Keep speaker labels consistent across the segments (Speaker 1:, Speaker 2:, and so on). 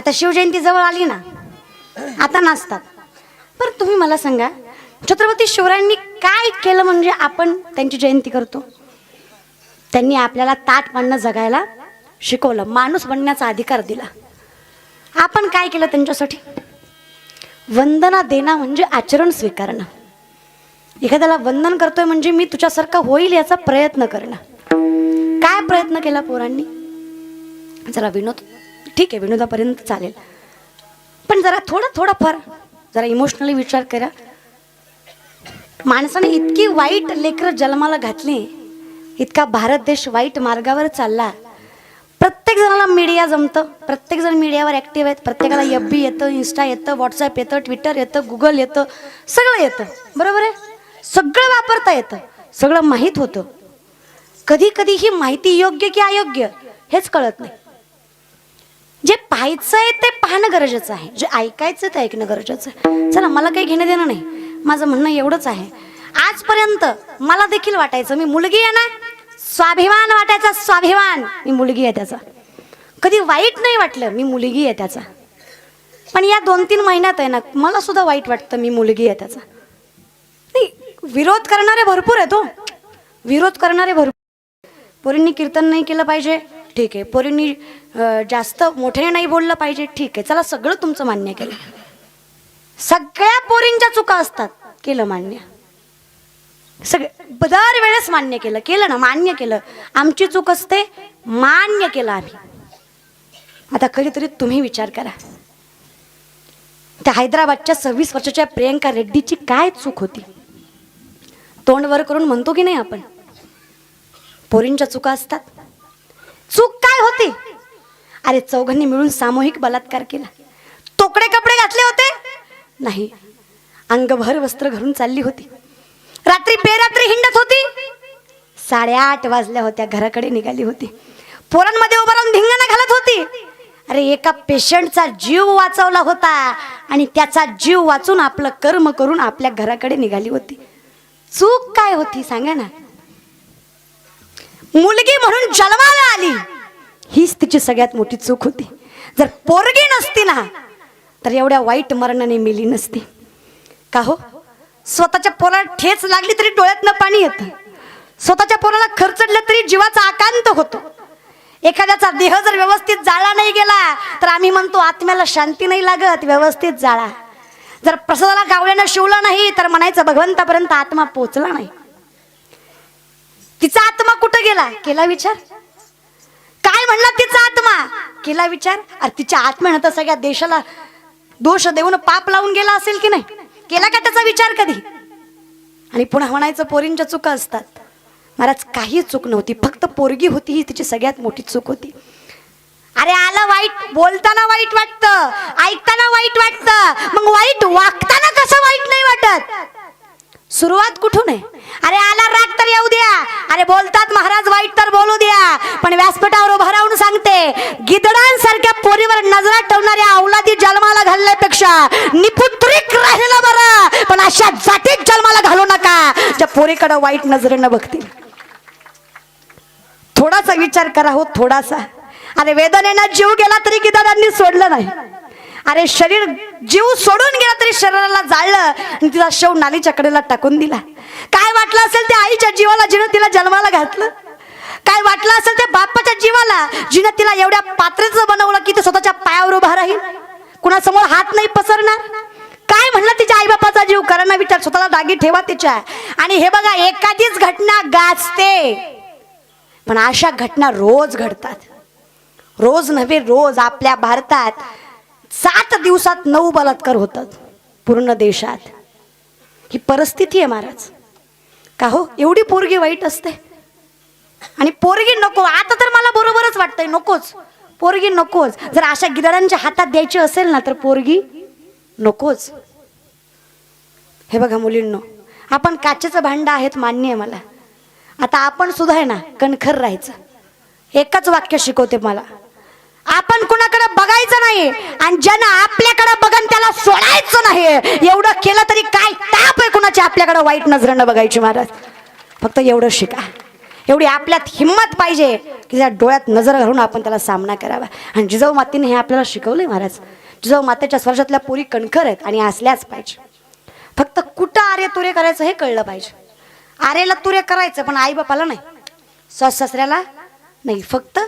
Speaker 1: आता शिवजयंती जवळ आली ना आता नाचतात. बरं तुम्ही मला सांगा छत्रपती शिवरायांनी काय केलं म्हणजे आपण त्यांची जयंती करतो? त्यांनी आपल्याला ताट मांडणं जगायला शिकवलं माणूस बनण्याचा अधिकार दिला. आपण काय केलं त्यांच्यासाठी? वंदना देणं म्हणजे आचरण स्वीकारणं. एखाद्याला वंदन करतोय म्हणजे मी तुझ्यासारखा होईल याचा प्रयत्न करणं. काय प्रयत्न केला पोरांनी? जरा विनोद. ठीक आहे विनोदापर्यंत चालेल. पण जरा थोडा थोडा फार जरा इमोशनली विचार करा. माणसाने इतकी वाईट लेकरं जन्माला घातली इतका भारत देश वाईट मार्गावर चालला. प्रत्येक जणाला मीडिया जमतं प्रत्येकजण मीडियावर ॲक्टिव्ह आहेत प्रत्येकाला एफ बी येतं इन्स्टा येतं व्हॉट्सअप येतं ट्विटर येतं गुगल येतं सगळं येतं. बरोबर आहे? सगळं वापरता येतं सगळं माहीत होतं. कधी कधी ही माहिती योग्य की अयोग्य हेच कळत नाही. जे पाहायचं आहे ते पाहणं गरजेचं आहे. जे ऐकायचं ते ऐकणं गरजेचं आहे. चला मला काही घेणं देणं नाही. माझं म्हणणं एवढंच आहे. आजपर्यंत मला देखील वाटायचं मी मुलगी आहे ना? स्वाभिमान वाटायचा स्वाभिमान. मी मुलगी आहे त्याचा. कधी वाईट नाही वाटलं मी मुलगी आहे त्याचा. पण या दोन तीन महिन्यात आहे ना मला सुद्धा वाईट वाटतं मी मुलगी आहे त्याचा. नाही विरोध करणारे भरपूर आहेत हो. विरोध करणारे भरपूर. पोरींनी कीर्तन नाही केलं पाहिजे. ठीक आहे पोरींनी जास्त मोठ्याने नाही बोललं पाहिजे. ठीक आहे चला सगळं तुमचं मान्य केलं. सगळ्या पोरींच्या चुका असतात. केलं मान्य. सगळे दर वेळेस मान्य केलं. केलं ना मान्य केलं. आमची चूक असते मान्य केलं आम्ही. आता कधीतरी तुम्ही विचार करा. त्या हैदराबादच्या सव्वीस वर्षाच्या प्रियंका रेड्डीची काय चूक होती? तोंड वर करून म्हणतो की नाही आपण? पोरींच्या चुका असतात. चूक काय होती? अरे चौघांनी मिळून सामूहिक बलात्कार केला. तोकडे कपडे घातले होते? नाही. अंगभर वस्त्र घरून चालली होती. रात्री बेरात्री हिंडत होती. साडेआठ वाजल्या होत्या घराकडे निघाली होती. पोरांमध्ये उभं राहून धिंगाणा घालत होती. अरे एका पेशंटचा जीव वाचवला होता आणि त्याचा जीव वाचून आपलं कर्म करून आपल्या घराकडे निघाली होती. चूक काय होती सांगा ना. मुलगी म्हणून जन्माला आली. हीच तिची सगळ्यात मोठी चूक होती. जर पोरगी नसती ना तर एवढ्या वाईट मरणाने मेली नसती. का हो? स्वतःच्या पोराला ठेच लागली तरी डोळ्यातनं पाणी येतं. स्वतःच्या पोराला खर्चडलं तरी जीवाचा आकांत होतो. एखाद्याचा देह जर व्यवस्थित जाळा नाही गेला तर आम्ही म्हणतो आत्म्याला शांती नाही लागत व्यवस्थित जाळा. जर प्रसादाला गावल्यानं शिवलं नाही तर म्हणायचं भगवंतापर्यंत आत्मा पोचला नाही. तिचा आत्मा कुठं गेला? केला विचार? काय म्हणला तिचा आत्मा? केला विचार? अरे तिच्या आत्म्यानं तर सगळ्या देशाला दोष देऊन पाप लावून गेला असेल की नाही? केला का त्याचा विचार कधी? आणि पुन्हा म्हणायचं पोरींच्या चुका असतात. महाराज काही चूक नव्हती. फक्त पोरगी होती ही तिची सगळ्यात मोठी चूक होती. अरे आलं वाईट. बोलताना वाईट वाटतं. ऐकताना वाईट वाटतं. मग वाईट वागताना कसं वाईट नाही वाटत? सुरुवात कुठून आहे? अरे आला राग तर येऊ द्या. अरे बोलतात महाराज वाईट तर बोलू द्या. पण व्यासपीठावर उभं राहून सांगते गिदडांसारख्या पोरीवर नजरा ठेवणाऱ्या अवलादी जन्माला घालण्यापेक्षा निपुत्रिक राहिलेला बरं. पण अशा जातीत जन्माला घालू नका. ज्या पोरीकडे वाईट नजरेनं बघतील. थोडासा विचार करा हो थोडासा. अरे वेदनेनं जीव गेला तरी गिदडांनी सोडलं नाही. अरे शरीर जीव सोडून गेला तरी शरीराला जाळलं आणि तिचा शव नालीच्या कडेला टाकून दिला. काय वाटलं असेल त्या आईच्या जीवाला जिनं तिला जन्माला घातलं? काय वाटलं असेल त्या बापाच्या जीवाला जिनं तिला एवढ्या पात्रेचं बनवलं की ते स्वतःच्या पायावर उभा राहील? कुणासमोर हात नाही पसरणार? काय म्हणलं तिच्या आई बापाचा जीव? करा विचार स्वतःला दागी ठेवा तिच्या. आणि हे बघा एखादीच घटना गाजते. पण अशा घटना रोज घडतात. रोज नव्हे रोज आपल्या भारतात सात दिवसात नऊ बलात्कार होतात पूर्ण देशात. ही परिस्थिती आहे महाराज. का हो? एवढी पोरगी वाईट असते. आणि पोरगी नको. आता तर मला बरोबरच वाटतंय. नकोच. पोरगी नकोच. जर अशा गिराडांच्या हातात द्यायची असेल ना तर पोरगी नकोच. हे बघा मुलींनो आपण काचेचं भांडं आहेत मान्य आहे मला. आता आपण सुद्धा आहे ना कणखर राहायचं. एकच वाक्य शिकवते मला. आपण कुणाकडे बघायचं नाही. आणि ज्यानं आपल्याकडे बघन त्याला सोडायचं नाही. एवढं केलं तरी काय ताप आहे कुणाची आपल्याकडे वाईट नजरेनं बघायची महाराज? फक्त एवढं शिका. एवढी आपल्यात हिंमत पाहिजे की त्या डोळ्यात नजर घालून आपण त्याला सामना करावा. आणि जिजाऊ मातीने हे आपल्याला शिकवलंय महाराज. जिजाऊ मातेच्या स्पर्शातल्या पुरी कणखर आहेत आणि असल्याच पाहिजे. फक्त कुठं आरे तुरे करायचं हे कळलं पाहिजे. आरेला तुरे करायचं पण आई बापाला नाही. सास सासऱ्याला नाही. फक्त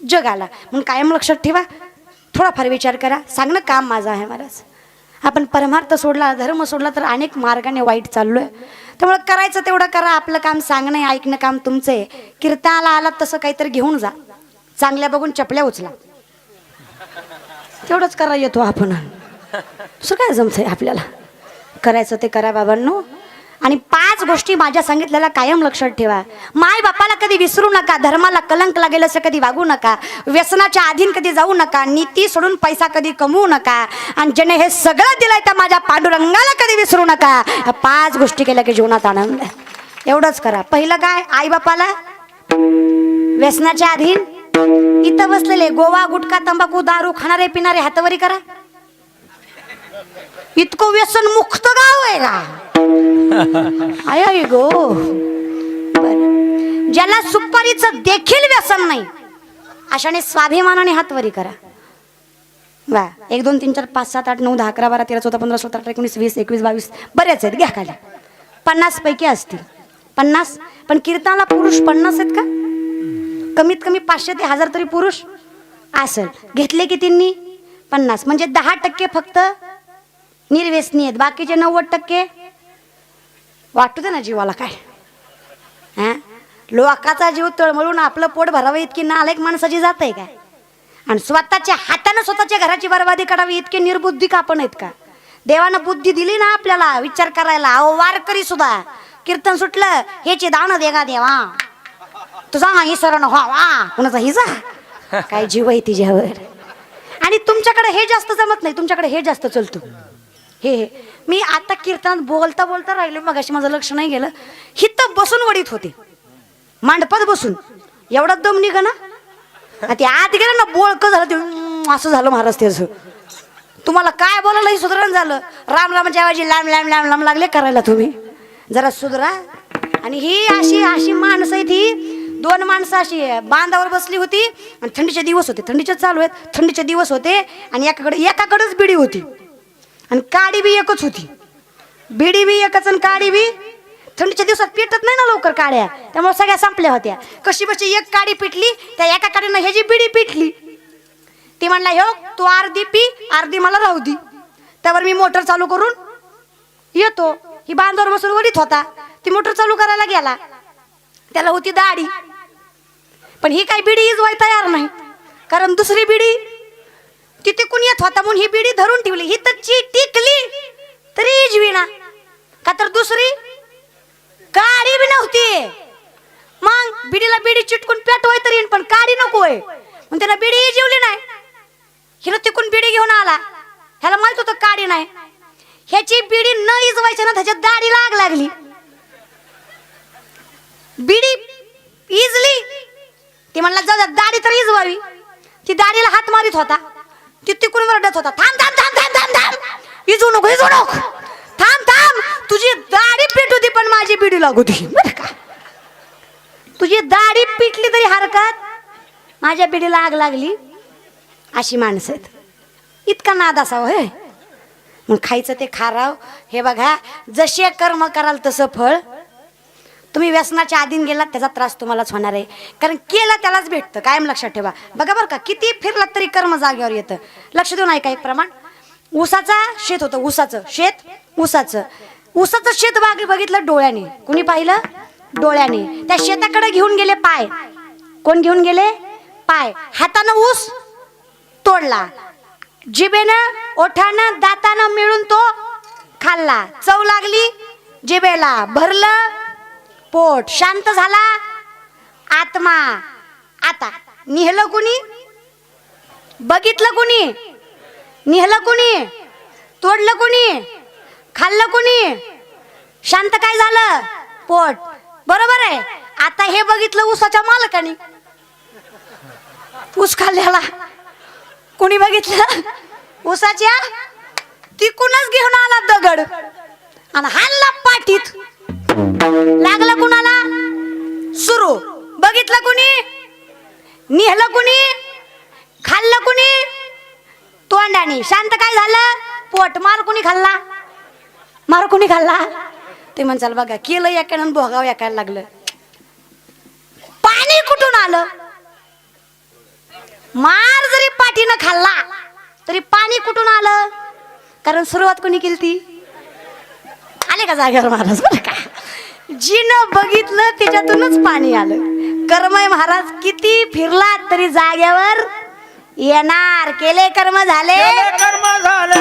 Speaker 1: जगाला. म्हणून कायम लक्षात ठेवा. थोडाफार विचार करा. सांगणं काम माझं आहे महाराज. आपण परमार्थ सोडला धर्म सोडला तर अनेक मार्गाने वाईट चाललो आहे त्यामुळे करायचं तेवढं करा. आपलं काम सांगणं ऐकणं काम तुमचं आहे. कीर्तनाला आलात तसं काहीतरी घेऊन जा. चांगल्या बघून चपल्या उचला. तेवढंच करा येतो आपण. दुसरं काय जमतंय आपल्याला? करायचं ते करा बाबांनो. आणि पाच गोष्टी माझ्या सांगितलेल्या कायम लक्षात ठेवा. माय बापाला कधी विसरू नका धर्माला कलंक लागेल असं कधी वागू नका व्यसनाच्या अधीन कधी जाऊ नका नीती सोडून पैसा कधी कमवू नका आणि ज्याने हे सगळं दिलंय तर माझ्या पांडुरंगाला कधी विसरू नका. पाच गोष्टी केल्या की जीवनात आनंद. एवढंच करा. पहिलं काय? आई बापाला व्यसनाच्या अधीन इथं बसलेले गोवा गुटखा तंबाखू दारू खाणारे पिणारे हातवरी करा. इतकं व्यसन मुक्त गाव आहे का? आय गो. ज्याला सुपारीचं देखील व्यसन नाही अशाने स्वाभिमानाने हातवरी करा. वा एक दोन तीन चार पाच सात आठ नऊ दहा अकरा बारा तेरा चौदा पंधरा सोळा अठरा एकोणीस वीस एकवीस बावीस बरेच आहेत घ्या खाली. पन्नास पैकी असतील. पन्नास? पण कीर्तनाला पुरुष पन्नास आहेत का? कमीत कमी पाचशे ते हजार तरी पुरुष? असेल घेतले कितींनी पन्नास. म्हणजे दहा टक्के फक्त निर्व्यसनी आहेत. बाकीचे नव्वद टक्के वाटू दे ना जीवाला काय. हा? लोकाचा जीव तळमळून आपलं पोट भरावं इतकी नालायक माणसाची जात आहे काय? आणि स्वतःच्या हातानं स्वतःच्या घराची बरबादी करावी इतके निर्बुद्धी का आपण आहेत का? देवानं बुद्धी दिली ना आपल्याला विचार करायला अहो वारकरी सुद्धा. कीर्तन सुटलं हेची दान देगा देवा. तुझा हा सरण व्हावा कुणाचा हिजा काय जीव आहे तिच्यावर. आणि तुमच्याकडे हे जास्त जमत नाही तुमच्याकडे हे जास्त चालतो. हे हे. मी आता कीर्तनात बोलता बोलता राहिले मग अशी माझं लक्ष नाही गेलं. हिथं बसून वडीत होते. मांडपात बसून. एवढा दम निघा ना. ते आत गेलं ना बोळक झालं ते असं झालं महाराज त्याचं. तुम्हाला काय बोलायला ही सुधारण झालं? राम रामाच्या ऐवजी लांब लांब लांब लांब लागले करायला तुम्ही. जरा सुधरा. आणि ही अशी अशी माणसं आहेत ही. दोन माणसं अशी बांधावर बसली होती. आणि थंडीचे दिवस होते. थंडीचे चालू आहेत. थंडीचे दिवस होते. आणि एकाकडे एकाकडेच बिडी होती. आणि काडी बी एकच होती. बिडी बी एकच आणि काडी बी थंडीच्या दिवसात पेटत नाही ना लवकर काड्या. त्यामुळे सगळ्या संपल्या होत्या. कशी बशी एक काडी पिटली त्या एका काडीनं ह्याची बिडी पिटली. ती म्हणला हो तू अर्धी पी अर्धी मला राहू दी. त्यावर मी मोटर चालू करून येतो. ही बांधावर बसून वडीत होता. ती मोटर चालू करायला गेला. त्याला होती दाढी. पण ही काही बिडी इजवाय तयार नाही. कारण दुसरी बिडी ती तिकून येत होता म्हणून ही बिडी धरून ठेवली. ही तर ची टिकली तरी इजविना. का तर दुसरी? काडी बी नव्हती. मग बिडीला बिडी चिटकून पेटवाय तरी पण काडी नकोय मग त्याला बिडी इजवली नाही. हिला तिकून बिडी घेऊन आला. ह्याला माहीत होतं काडी नाही. ह्याची बिडी न इजवायची ना त्याच्यात दाढी लाग लागली. बिडी इजली. ती म्हणला जा दाढी तर इजवावी. ती दाढीला हात मारित होता. ती तिकडून वरडत होता? थांब थांब थांब थांब थांब थांब. इजू नको इजू नको. थांब थांब. तुझी दाढी पेटू होती पण माझी पिढी लागू दे. बरं का? तुझी दाढी पिटली तरी हरकत? माझ्या पिढीला आग लागली? अशी माणसं आहेत. इतका नाद असावं हे मग खायचं ते खाराव. हे बघा जसे कर्म कराल तसं फळ. तुम्ही व्यसनाच्या आधीन गेलात त्याचा त्रास तुम्हालाच होणार आहे. कारण केलं त्यालाच भेटतं कायम लक्षात ठेवा. बघा बरं का किती फिरलात तरी कर्म जागेवर येतं. लक्ष देऊन ऐका एक प्रमाण. ऊसाचा शेत होतं ऊसाचं. शेत ऊसाचं. ऊसाचं शेत बाग बघितलं डोळ्याने. कुणी पाहिलं? डोळ्याने. त्या शेताकडे घेऊन गेले पाय. कोण घेऊन गेले? पाय. हातानं ऊस तोडला. जिबेनं ओठानं दातानं मिळून तो खाल्ला. चव लागली जिबेला. भरलं पोट शांत झाला. आत्मा आता निहलं कुणी? बघितलं कुणी? निहलं कुणी? तोडलं कुणी? खाल्लं कुणी? शांत काय झालं? पोट. बरोबर आहे. आता हे बघितलं ऊसाच्या मालकाने. ऊस खाल्ल्याला. कुणी बघितलं? ऊसाच्या? तिकूनच घेऊन आला दगड. आणि हाणला पाठीत. लागलं कुणाला? सुरू. बघितलं कुणी? निहलं कुणी? खाल्लं कुणी? तोंडाने. शांत काय झालं? पोट मार कुणी खाल्ला? मार कुणी खाल्ला? ते म्हणचाल बघा केलं एकानं भोगाव एकायला लागलं. पाणी कुठून आलं? मार जरी पाठीनं खाल्ला तरी पाणी कुठून आलं? कारण सुरुवात कोणी केली ती आले का जागेवर महाराज? बरं जिनं बघितलं त्याच्यातूनच पाणी आलं. कर्मय महाराज किती फिरला तरी जाग्यावर. येणार केले कर्म झाले.
Speaker 2: केले कर्म झाले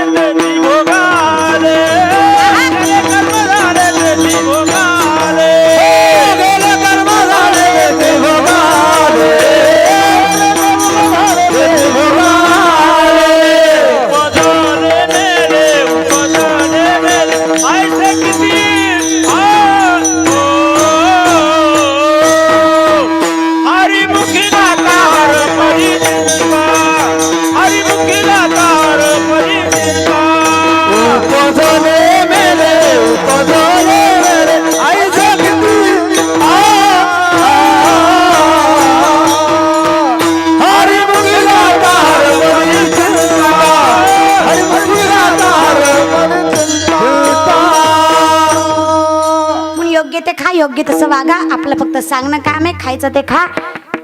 Speaker 1: कसं वागा आपलं फक्त सांगणं काम आहे खायचं ते खा.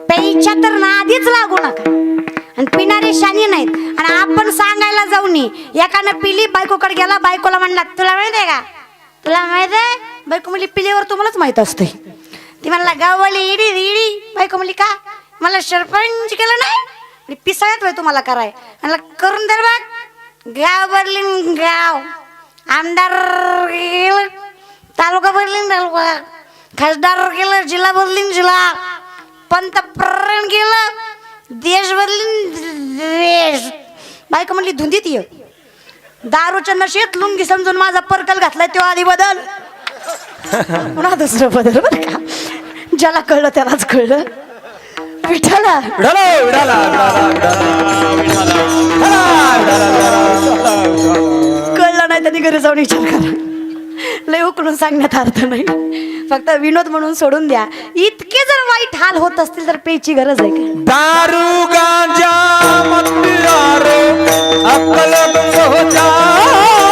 Speaker 1: प्यायच्या तर नादीच लागू नका. आणि पिणारे शानी नाहीत. आणि आपण सांगायला जाऊ नये. एकानं पिली बायकोकडे गेला बायकोला म्हणला तुला माहीत आहे का? तुला माहीत आहे? बायको म्हणली पिलीवर तुम्हालाच माहीत असते ती म्हणला गाववाली इडी इडी. बायको म्हणली का? मला सरपंच केलं नाही? आणि पिसाळ्यात होय तुम्हाला कराय. म्हणला करून दर बघ गाव बदलीन गाव. आमदार तालुका बदलीन तालुका. खासदार गेलं जिल्हा बदलीन जिल्हा. पंतप्रधान गेलं देश बदलीन देश. बायको म्हणली धुंदीत ये. दारूच्या नशेत लुंगी समजून माझा पर्कल घातलाय तो आधी बदल. पुन्हा दुसरं बदल बरं का? ज्याला कळलं त्यालाच कळलं. विठाला कळलं नाही त्यांनी घरी जाऊन विचार करा. लय उकळून सांगण्यात अर्थ नाही फक्त विनोद म्हणून सोडून द्या. इतके जर वाईट हाल होत असतील तर पेची गरज आहे का?
Speaker 2: दारू गांजा मत अक्कल हो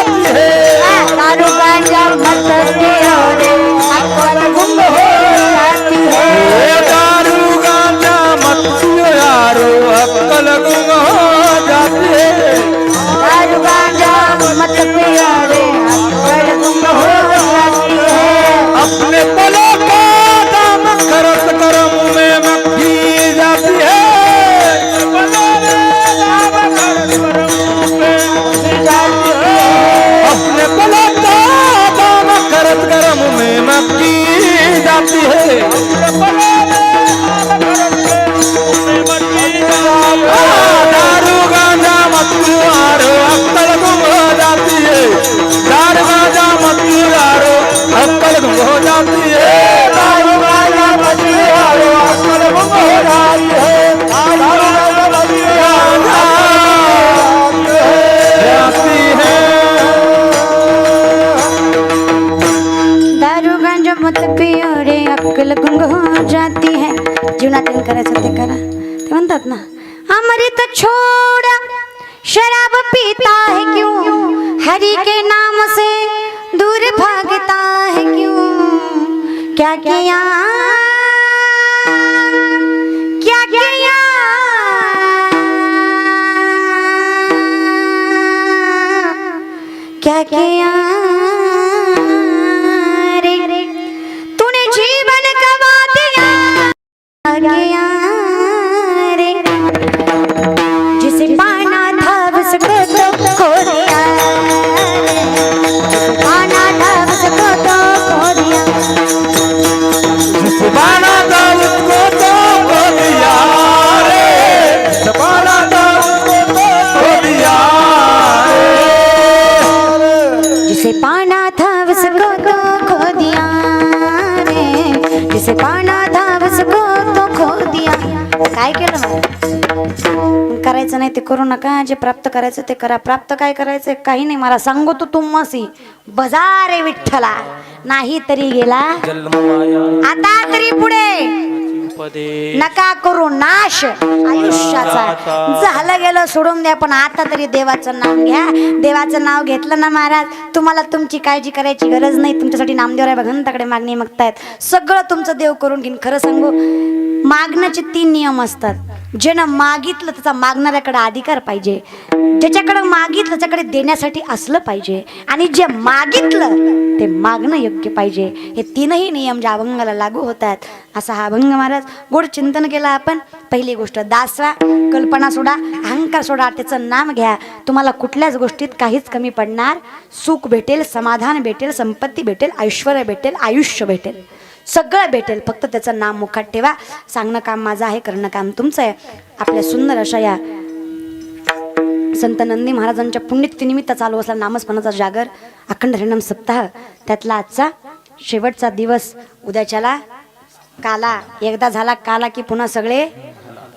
Speaker 2: जाती है।
Speaker 1: रे गुंग हो जाती है। जीवनात काय करायचं ते करा। ते म्हणतात ना अमृत छोड़ा, शराब पीता है क्यों? हरि के नाम से दूर भागता है क्यों? क्या किया? क्या किया? क्या किया? 来呀！पाना था उसको तो खो दिया। काय केलं करायचं नाही ते करू नका जे प्राप्त करायचं ते करा. प्राप्त काय करायचं काही नाही मला सांगू तू तुमसी बजारे विठ्ठला नाही तरी गेला. आता तरी पुढे. नका करू नाश आयुष्याचा. झालं गेलं सोडून द्या पण आता तरी देवाचं नाम घ्या. देवाचं नाव घेतलं ना महाराज तुम्हाला तुमची काळजी करायची गरज नाही. तुमच्यासाठी नामदेवराय भगवंताकडे मागणी मागतायत. सगळं तुमचं देव करून घेईन. खरं सांगू मागण्याचे तीन नियम असतात. ज्यानं मागितलं त्याचा मागणाऱ्याकडे अधिकार पाहिजे. ज्याच्याकडं मागितलं त्याच्याकडे देण्यासाठी असलं पाहिजे. आणि जे मागितलं ते मागणं योग्य पाहिजे. हे तीनही नियम ज्या अभंगाला लागू होत आहेत असा हा अभंग महाराज. गोड चिंतन केलं आपण. पहिली गोष्ट दासवा. कल्पना सोडा अहंकार सोडा त्याचं नाम घ्या. तुम्हाला कुठल्याच गोष्टीत काहीच कमी पडणार. सुख भेटेल समाधान भेटेल संपत्ती भेटेल ऐश्वर भेटेल आयुष्य भेटेल. सगळं भेटेल. फक्त त्याचं नाम मुखात ठेवा. सांगणं काम माझं आहे करणं काम तुमचं आहे. आपल्या सुंदर अशा या संत नंदी महाराजांच्या पुण्यतिनिमित्त चालू असला नामस्मरणाचा जागर अखंड हरिणाम सप्ताह त्यातला आजचा शेवटचा दिवस उद्याच्याला काला. एकदा झाला काला की पुन्हा सगळे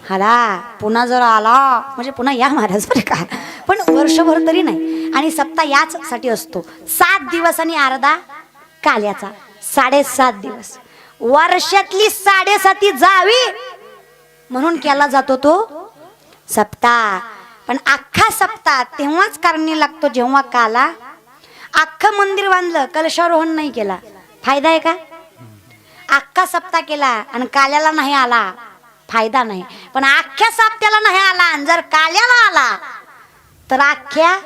Speaker 1: हाला. पुन्हा जर आला म्हणजे पुन्हा या महाराज बरं का. पण वर्षभर तरी नाही. आणि सप्ताह याच साठी असतो. सात दिवस आणि अर्धा काल्याचा. साडेसात दिवस. वर्षातली साडेसाती जावी म्हणून केला जातो तो सप्ताह. पण अख्खा सप्ताह तेव्हाच कारणी लागतो जेव्हा काला. अख्खं मंदिर बांधलं कलशारोहण नाही केला. फायदा आहे का? अख्खा सप्ताह केला आणि काल्याला नाही आला. फायदा नाही. पण अख्ख्या सप्त्याला नाही आला आणि जर काल्याला आला तर अख्ख्या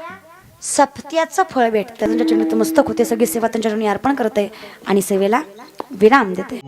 Speaker 1: सप्त्याचं फळ भेटतं. त्यांच्या चरणी मस्तक होते. सगळी सेवा त्यांच्या चरणी अर्पण करते आणि सेवेला विराम देते.